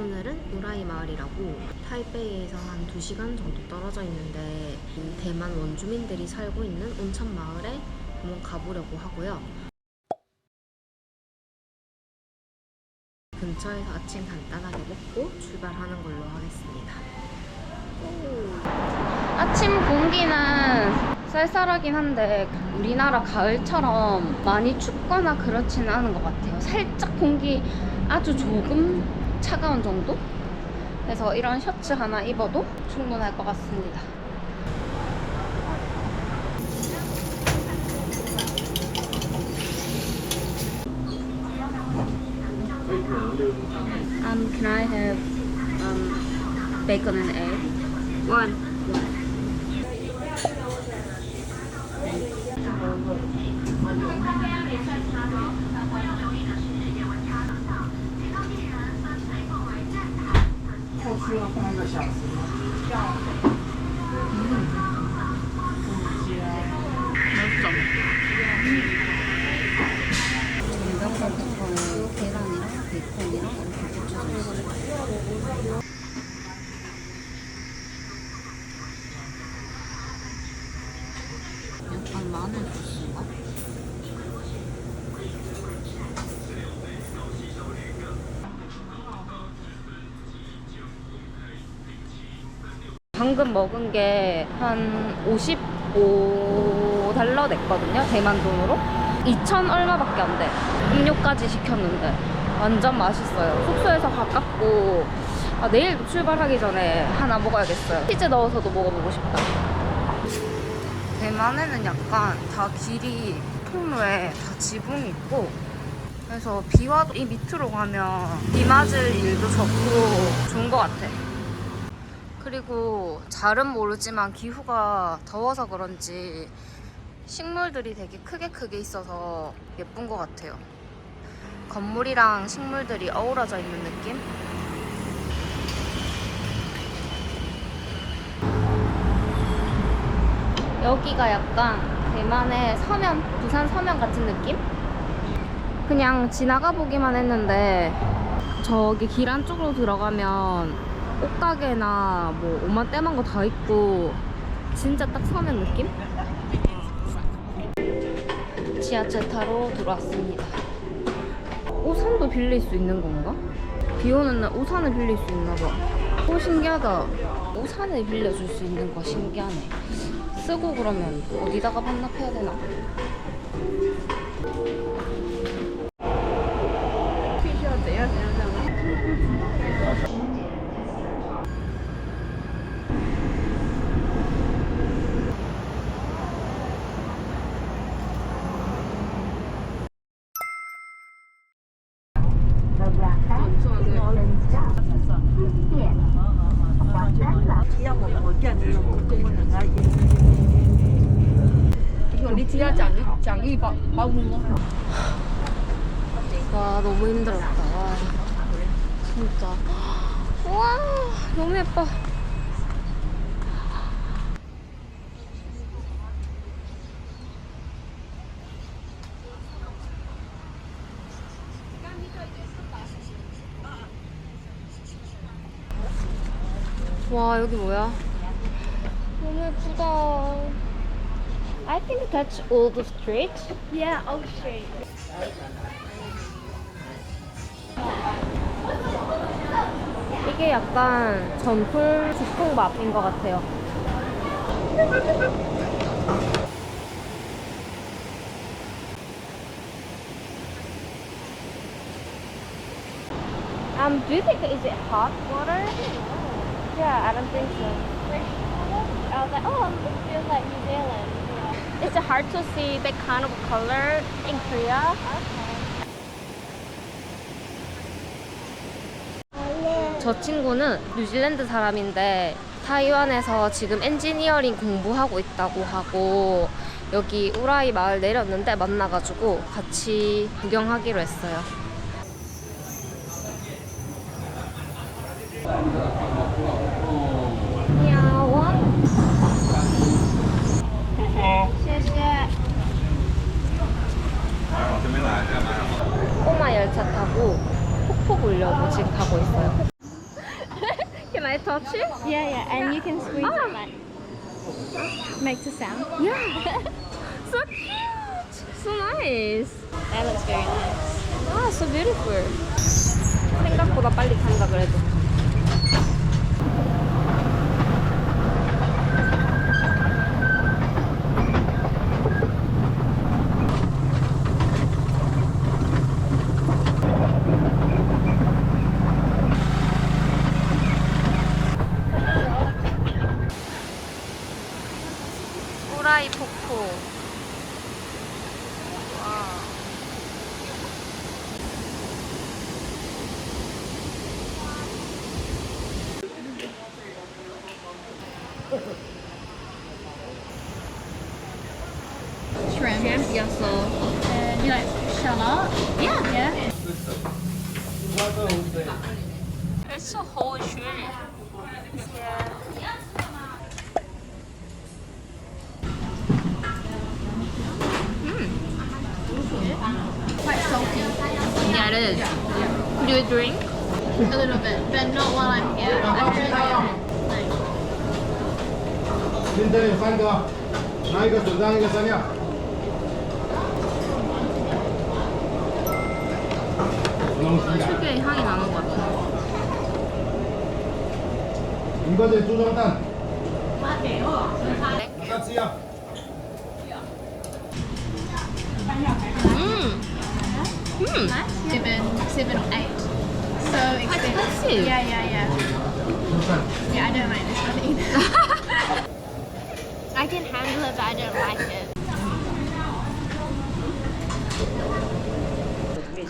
오늘은 우라이 마을이라고 타이베이에서 한 2시간 정도 떨어져 있는데 이 대만 원주민들이 살고 있는 온천 마을에 한번 가보려고 하고요. 근처에서 아침 간단하게 먹고 출발하는 걸로 하겠습니다. 아침 공기는 쌀쌀하긴 한데 우리나라 가을처럼 많이 춥거나 그렇지는 않은 것 같아요. 살짝 공기 아주 조금 차가운 정도? 그래서 이런 셔츠 하나 입어도 충분할 것 같습니다. Um, can I have um, bacon and egg? One. 전병선부터 계란이랑 베이컨이랑 이렇게 있어요. 약간 마늘 주스 방금 먹은 게 한 55달러 냈거든요. 대만 돈으로. 2천 얼마밖에 안 돼. 음료까지 시켰는데 완전 맛있어요. 숙소에서 가깝고 아, 내일도 출발하기 전에 하나 먹어야겠어요. 치즈 넣어서도 먹어보고 싶다. 대만에는 약간 다 길이 통로에 다 지붕이 있고 그래서 비 와도 이 밑으로 가면 비 맞을 일도 적고 좋은 것 같아. 그리고 잘은 모르지만 기후가 더워서 그런지 식물들이 되게 크게 크게 있어서 예쁜 것 같아요. 건물이랑 식물들이 어우러져 있는 느낌? 여기가 약간 대만의 서면, 부산 서면 같은 느낌? 그냥 지나가 보기만 했는데 저기 길 안쪽으로 들어가면 옷가게나 뭐 옷만 떼만 거 다 있고 진짜 딱 서면 느낌? 지하철 타러 들어왔습니다. 우산도 빌릴 수 있는 건가? 비 오는 날 우산을 빌릴 수 있나 봐. 오 신기하다. 우산을 빌려줄 수 있는 거 신기하네. 쓰고 그러면 어디다가 반납해야 되나? 와 너무 힘들었다. 와 진짜. 와 너무 예뻐. 와 여기 뭐야? 너무 예쁘다. I think that's all the street. Yeah, oh shit. 이게 약간 전풀 죽통밥인 것 같아요. Um, do you think is it hot water? Yeah, I don't think so. I was like, oh, it feels like New Zealand. It's hard to see that kind of color in Korea. 저 친구는 뉴질랜드 사람인데 타이완에서 지금 엔지니어링 공부하고 있다고 하고 여기 우라이 마을 내렸는데 만나가지고 같이 구경하기로 했어요. 야와 谢谢。 꼬마 열차 타고 폭포 보려고 지금 가고 있어요. I touch it? Yeah, yeah, and you can squeeze Ah. it like makes a sound. Yeah. so cute. So nice. That looks very nice. 아, so beautiful. 생각보다 빨리 간다 그래도. yeah, so. And you like shallot? Yeah. Yeah. It's a whole experience. Yeah. Mm. Quite salty. Yeah, it is. Yeah. yeah. Do you drink? a little bit, but not while I'm here. I'm really here. 现在有三个，拿一个手杖，一个三料。 특유의 향이 나는 것 같아요. 이거는 조정단. 맞아요. 같이야. 음. 음. Seven, seven or eight. So expensive. Yeah, yeah, yeah. Yeah, I don't like this one either. I can handle it, but I don't like it.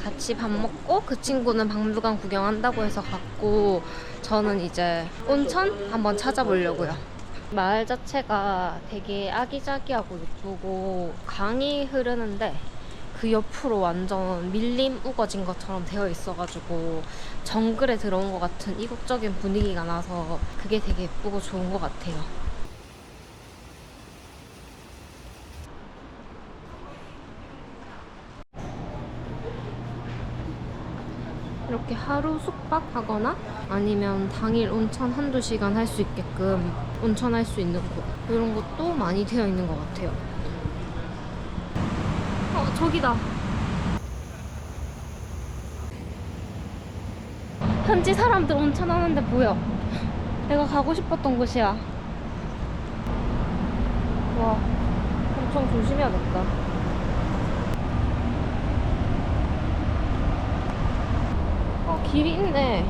같이 밥 먹고 그 친구는 박물관 구경한다고 해서 갔고 저는 이제 온천 한번 찾아보려고요. 마을 자체가 되게 아기자기하고 예쁘고 강이 흐르는데 그 옆으로 완전 밀림 우거진 것처럼 되어 있어가지고 정글에 들어온 것 같은 이국적인 분위기가 나서 그게 되게 예쁘고 좋은 것 같아요. 이렇게 하루 숙박하거나 아니면 당일 온천 한두 시간 할 수 있게끔 온천할 수 있는 곳 이런 것도 많이 되어 있는 것 같아요. 어, 저기다. 현지 사람들 온천하는데 보여. 내가 가고 싶었던 곳이야. 와, 엄청 조심해야겠다. 길이 있네.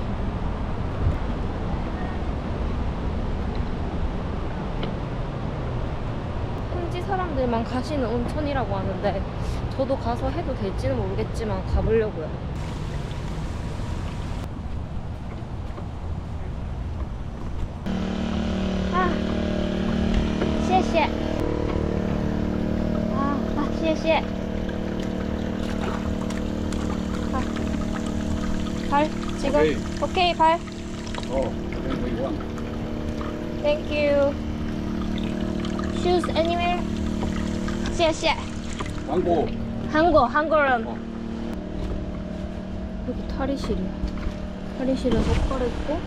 현지 사람들만 가시는 온천이라고 하는데 저도 가서 해도 될지는 모르겠지만 가보려고요. 오케이. 오케이 발. 어, 그거 이거. Thank you. Shoes anywhere? 谢谢. 광고. 한국 한국은 여기 탈의실이야. 탈의실에 옷갈 있고.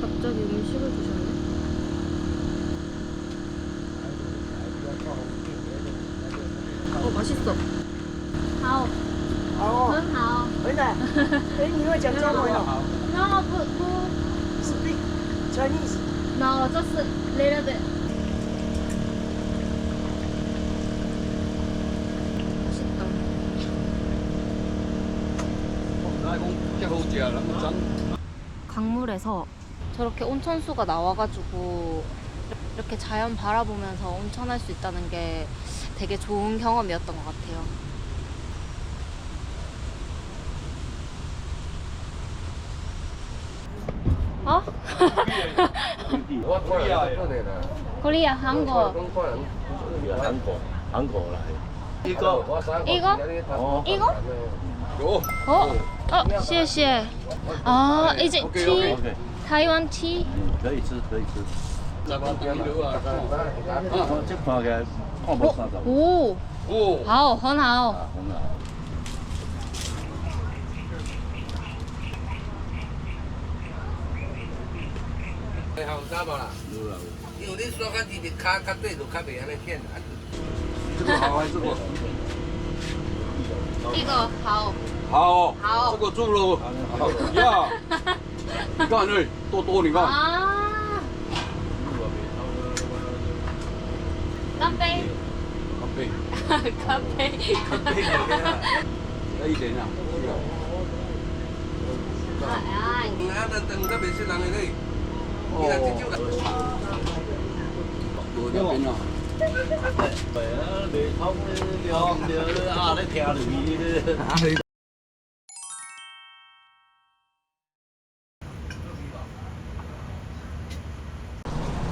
갑자기 음식을 주셨네. 어 맛있어. Hào. Hớn hào. Bữa nay, thế như nói chậm chậm rồi nào. No, bu, bu. Speak Chinese. No, just a little bit. 맛있다. Đây cũng cái hồ chè lắm một chân 강물에서 저렇게 온천수가 나와가지고 이렇게 자연 바라보면서 온천할 수 있다는 게 되게 좋은 경험이었던 것 같아요. 어? 코리아 한국 Ấn Cổ lại 이거? Ờ 이거? 有 어? 哦，谢谢。哦，一只 T 台湾 T。嗯，可以吃，可以吃。哦哦，好，很好。很好。你好，啦？有你说，看你的卡卡对，就卡不让你骗的。这个好，这个好。 아오. 아오. 저거 주려고. 야. 이간을 또 또니까. 아. 깜빼. 앞에 깜빼. đây thế nào? À, Nga là tầng các bến xe lắng này đây. Đi là chiếc chiếc đặt. Đồ nhập bên nào? Phải để không thì họ à đấy theo để đi.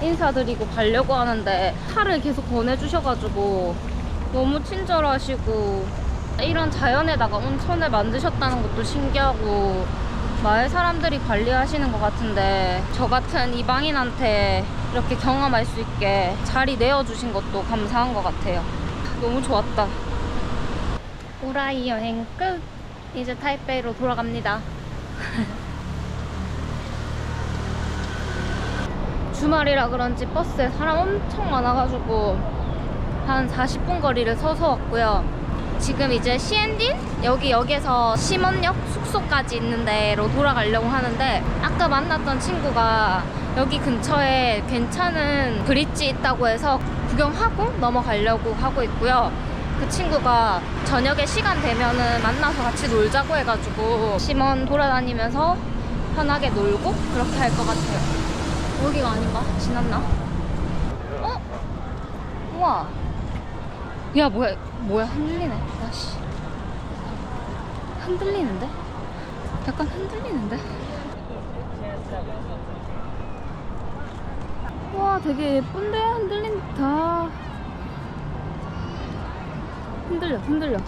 인사드리고 가려고 하는데 차를 계속 보내주셔가지고 너무 친절하시고 이런 자연에다가 온천을 만드셨다는 것도 신기하고 마을 사람들이 관리하시는 것 같은데 저 같은 이방인한테 이렇게 경험할 수 있게 자리 내어주신 것도 감사한 것 같아요. 너무 좋았다. 오라이 여행 끝! 이제 타이베이로 돌아갑니다. 주말이라 그런지 버스에 사람 엄청 많아가지고 한 40분 거리를 서서 왔고요. 지금 이제 시엔딘 여기 역에서 심원역 숙소까지 있는 데로 돌아가려고 하는데 아까 만났던 친구가 여기 근처에 괜찮은 브릿지 있다고 해서 구경하고 넘어가려고 하고 있고요. 그 친구가 저녁에 시간 되면은 만나서 같이 놀자고 해가지고 심원 돌아다니면서 편하게 놀고 그렇게 할 것 같아요. 여기가 아닌가? 지났나? 어? 우와. 야, 뭐야, 뭐야, 흔들리네. 아씨. 흔들리는데? 약간 흔들리는데? 와, 되게 예쁜데? 흔들린다. 흔들려, 흔들려.